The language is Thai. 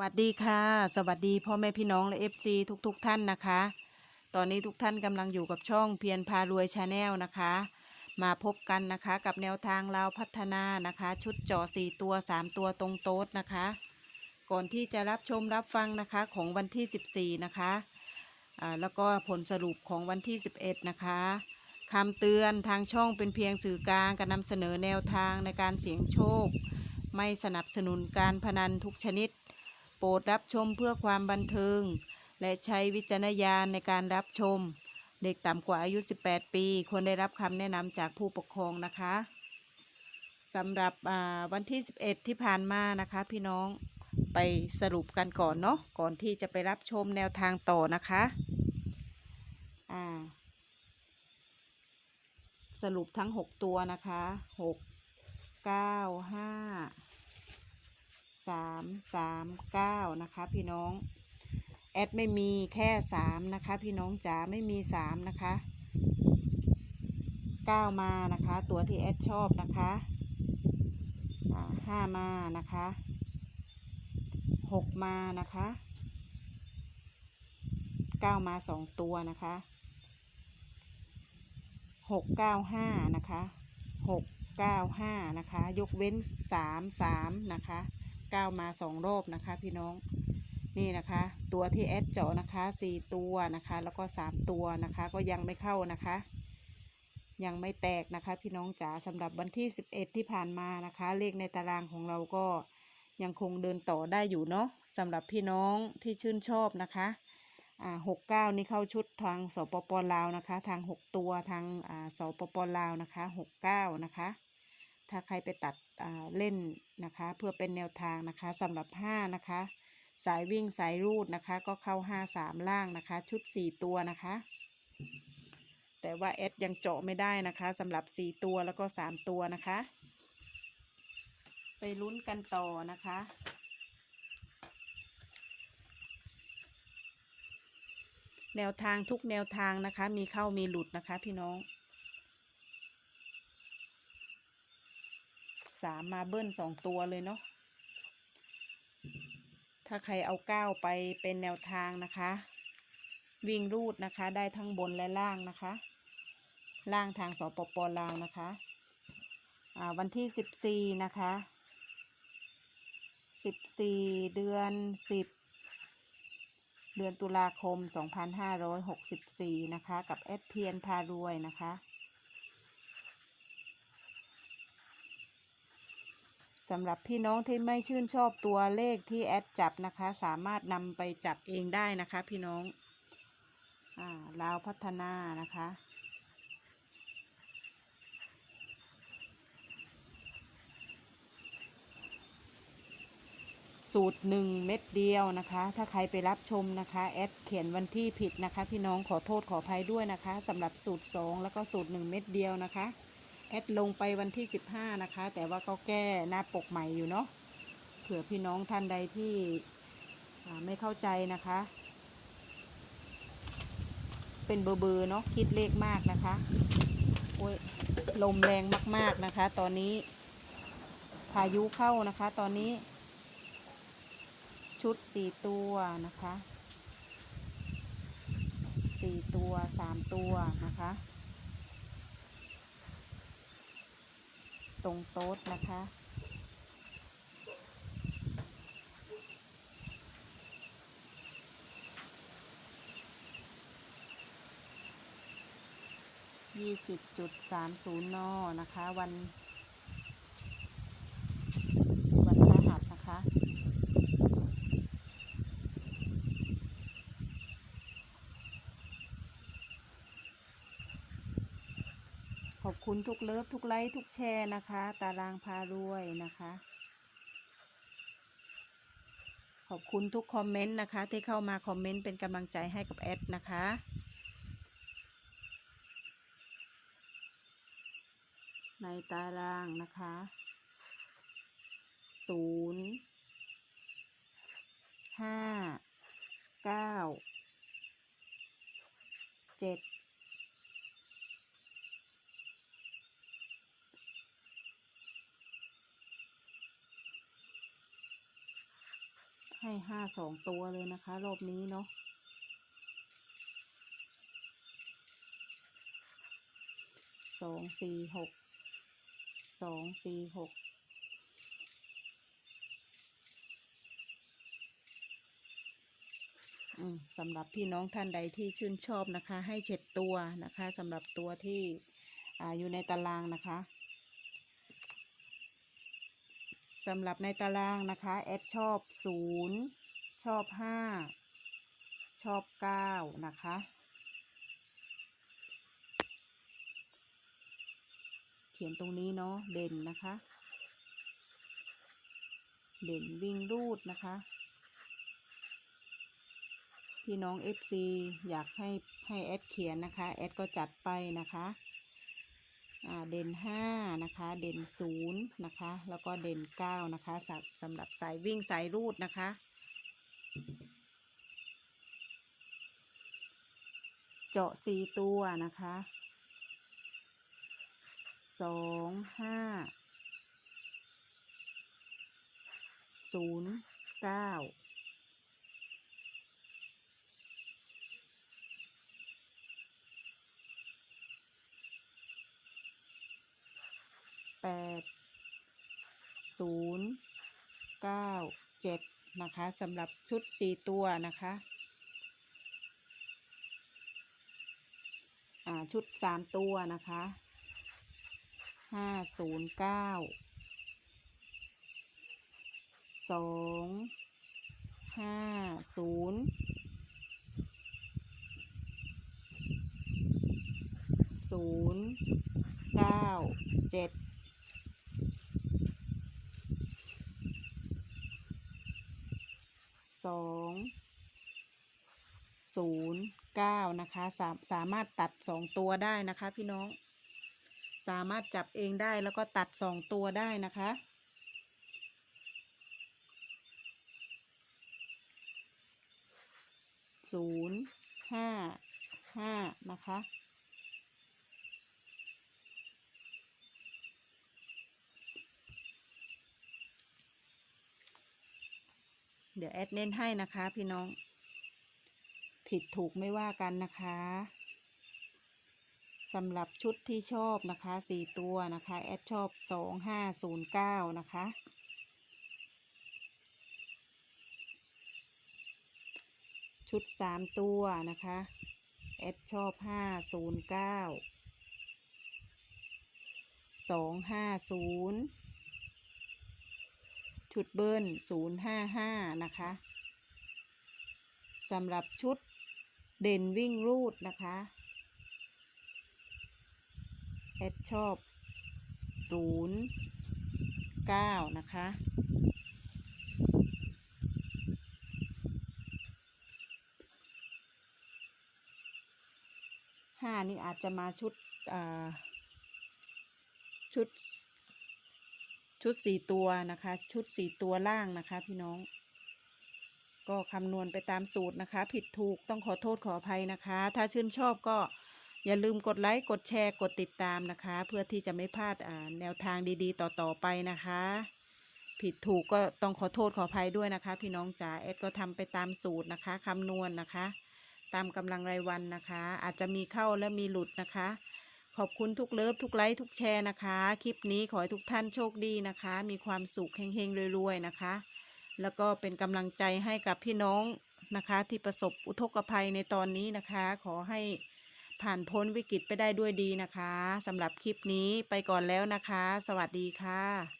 วัสดีค่ะ สวัสดีพ่อแม่พี่น้องและ FC ทุกๆทท่านนะคะ ตอนนี้ทุกท่านกำลังอยู่กับช่องเพียรพารวยชาแนลนะคะ มาพบกันนะคะกับแนวทางเราพัฒนานะคะ ชุดจาะ4ตัว 3 ตัวตรงโต๊ดนะคะ ก่อนที่จะรับชมรับฟังนะคะของวันที่ 14 นะคะอ่าแล้วก็ผลสรุปของวันที่ 11 นะคะคำเตือนทางช่องเป็นเพียงสื่อกลางการนำเสนอแนวทางในการเสี่ยงโชค ไม่สนับสนุนการพนันทุกชนิด โปรดรับชมเพื่อความบันเทิง และใช้วิจารณญาณในการรับชม เด็กต่ำกว่าอายุ 18 ปี ควรได้รับคำแนะนำจากผู้ปกครองนะคะสำหรับวันที่ 11 ที่ผ่านมานะคะ พี่น้องไปสรุปกันก่อนเนาะก่อนที่จะไปรับชมแนวทางต่อนะคะอ่าสรุปทั้ง 6 ตัวนะคะ 6 9 5 สามสามเก้านะคะพี่น้อง แอดไม่มีแค่สามนะคะ พี่น้องจ๋าไม่มีสามนะคะเก้ามานะคะ ตัวที่แอดชอบนะคะห้ามานะคะหกมานะคะเก้ามาสองตัวนะคะหกเก้าห้านะคะหกเก้าห้านะคะ ยกเว้นสามสามนะคะ ก้าวมาสองรอบนะคะพี่น้องนี่นะคะ ตัวที่แอดเจาะนะคะสี่ตัวนะคะ แล้วก็สามตัวนะคะ ก็ยังไม่เข้านะคะ ยังไม่แตกนะคะ พี่น้องจ๋าสำหรับวันที่11ที่ผ่านมานะคะ เลขในตารางของเราก็ยังคงเดินต่อได้อยู่เนาะสำหรับพี่น้องที่ชื่นชอบนะคะอ่าหกเก้านี่เข้าชุดทางสปปลาวนะคะ ทางหกตัวทางอ่าสปปลาวนะคะหกเก้านะคะ ถ้าใครไปตัด เล่นนะคะ เพื่อเป็นแนวทางนะคะสำหรับ 5 นะคะ สายวิ่งสายรูดนะคะ ก็เข้า 5 3 ล่างนะคะ ชุด 4 ตัวนะคะ แต่ว่าแอดยังเจาะไม่ได้นะคะสำหรับ 4 ตัวแล้วก็ 3 ตัวนะคะ ไปลุ้นกันต่อนะคะแนวทางทุกแนวทางนะคะ มีเข้ามีหลุดนะคะพี่น้อง สามมาเบิ้ลสองตัวเลยเนาะ ถ้าใครเอาเก้าไปเป็นแนวทางนะคะ วิ่งรูดนะคะ ได้ทั้งบนและล่างนะคะ ล่างทางสปปลาวนะคะอ่าวันที่สิบสี่นะคะสิบสี่เดือนสิบเดือนตุลาคมสองพันห้าร้อยหกสิบสี่นะคะ กับแอดเพียนพารวยนะคะ สำหรับพี่น้องที่ไม่ชื่นชอบตัวเลขที่แอดจับนะคะ สามารถนำไปจับเองได้นะคะ พี่น้องอ่าลาวพัฒนานะคะสูตรหนึ่งเม็ดเดียวนะคะ ถ้าใครไปรับชมนะคะแอดเขียนวันที่ผิดนะคะ พี่น้องขอโทษขออภัยด้วยนะคะสำหรับสูตร2แล้วก็สูตร1เม็ดเดียวนะคะ แอดลงไปวันที่ 15 นะคะ แต่ว่าก็แก้หน้าปกใหม่อยู่เนาะเผื่อพี่น้องท่านใดที่ไม่เข้าใจนะคะ เป็นเบอร์เบอร์เนาะคิดเลขมากนะคะโอ้ยลมแรงมาก ๆนะคะ ตอนนี้พายุเข้านะคะ ตอนนี้ ชุดสี่ตัวนะคะสี่ตัวสามตัวนะคะ ตรงโต๊ดนะคะ ยี่สิบจุดสามศูนย์นอนะคะ วันวันพฤหัสนะคะ ข อบคุณทุกเลิฟทุกไลค์ทุกแชร์นะคะ ตารางพารวยนะคะ ขอบคุณทุกคอมเมนต์นะคะ ที่เข้ามาคอมเมนต์เป็นกำลังใจให้กับแอดนะคะในตารางนะคะศูนย์ห้าเก้าเจ็ด ให้ห้าสองตัวเลยนะคะ รอบนี้เนาะสองสี่หกสองสี่หกสำหรับพี่น้องท่านใดที่ชื่นชอบนะคะ ให้เจ็ดตัวนะคะสำหรับตัวที่ออยู่ในตารางนะคะ สำหรับในตารางนะคะ แอดชอบศูนย์ชอบห้าชอบเก้านะคะ เขียนตรงนี้เนาะเด่นนะคะ เด่นวิ่งรูดนะคะ พี่น้อง FC อยากให้ให้แอดเขียนนะคะ แอดก็จัดไปนะคะ เด่น5นะคะเด่น0นะคะแล้วก็เด่น9นะคะสำสำหรับสายวิ่งสายรูดนะคะเจาะสี่ตัวนะคะสองห้าศูนย์เก้าแปด ศูนย์เก้าเจ็ดนะคะสำหรับชุดสี่ตัวนะคะชุดสามตัวนะคะห้าศูนย์เก้าสองห้าศูนย์ศูนย์เก้าเจ็ด องศูนย์เก้านะคะสาสามารถตัดสองตัวได้นะคะ พี่น้อง สามารถจับเองได้แล้วก็ตัดสองตัวได้นะคะศูนย์ห้าห้านะคะ เดี๋ยวแอดเน้นให้นะคะพี่น้อง ผิดถูกไม่ว่ากันนะคะสำหรับชุดที่ชอบนะคะสี่ตัวนะคะ แอดชอบสองห้าศูนย์เก้านะคะ ชุดสามตัวนะคะ แอดชอบห้าศูนย์เก้าสองห้าศูนย์ ชุดเบิ้ลศูนย์ห้าห้านะคะสำหรับชุดเด่นวิ่งรูดนะคะ แอดชอบศูนย์เก้านะคะ ห้านี่อาจจะมาชุดอ่าชุด ชุดสี่ตัวนะคะ ชุดสี่ตัวล่างนะคะ พี่น้อง ก็คำนวณไปตามสูตรนะคะ ผิดถูกต้องขอโทษขออภัยนะคะ ถ้าชื่นชอบก็อย่าลืมกดไลค์ กดแชร์ กดติดตามนะคะ เพื่อที่จะไม่พลาดแนวทางดีๆ ต่อๆไปนะคะ ผิดถูกก็ต้องขอโทษขออภัยด้วยนะคะ พี่น้องจ๋าแอดก็ทำไปตามสูตรนะคะคำนวณนะคะ ตามกำลังรายวันนะคะ อาจจะมีเข้าและมีหลุดนะคะ ขอบคุณทุกเลิฟทุกไลค์ทุกแชร์นะคะ คลิปนี้ขอให้ทุกท่านโชคดีนะคะ มีความสุขเฮงๆรวยๆนะคะ แล้วก็เป็นกำลังใจให้กับพี่น้องนะคะ ที่ประสบอุทกภัยในตอนนี้นะคะ ขอให้ผ่านพ้นวิกฤตไปได้ด้วยดีนะคะสำหรับคลิปนี้ไปก่อนแล้วนะคะ สวัสดีค่ะ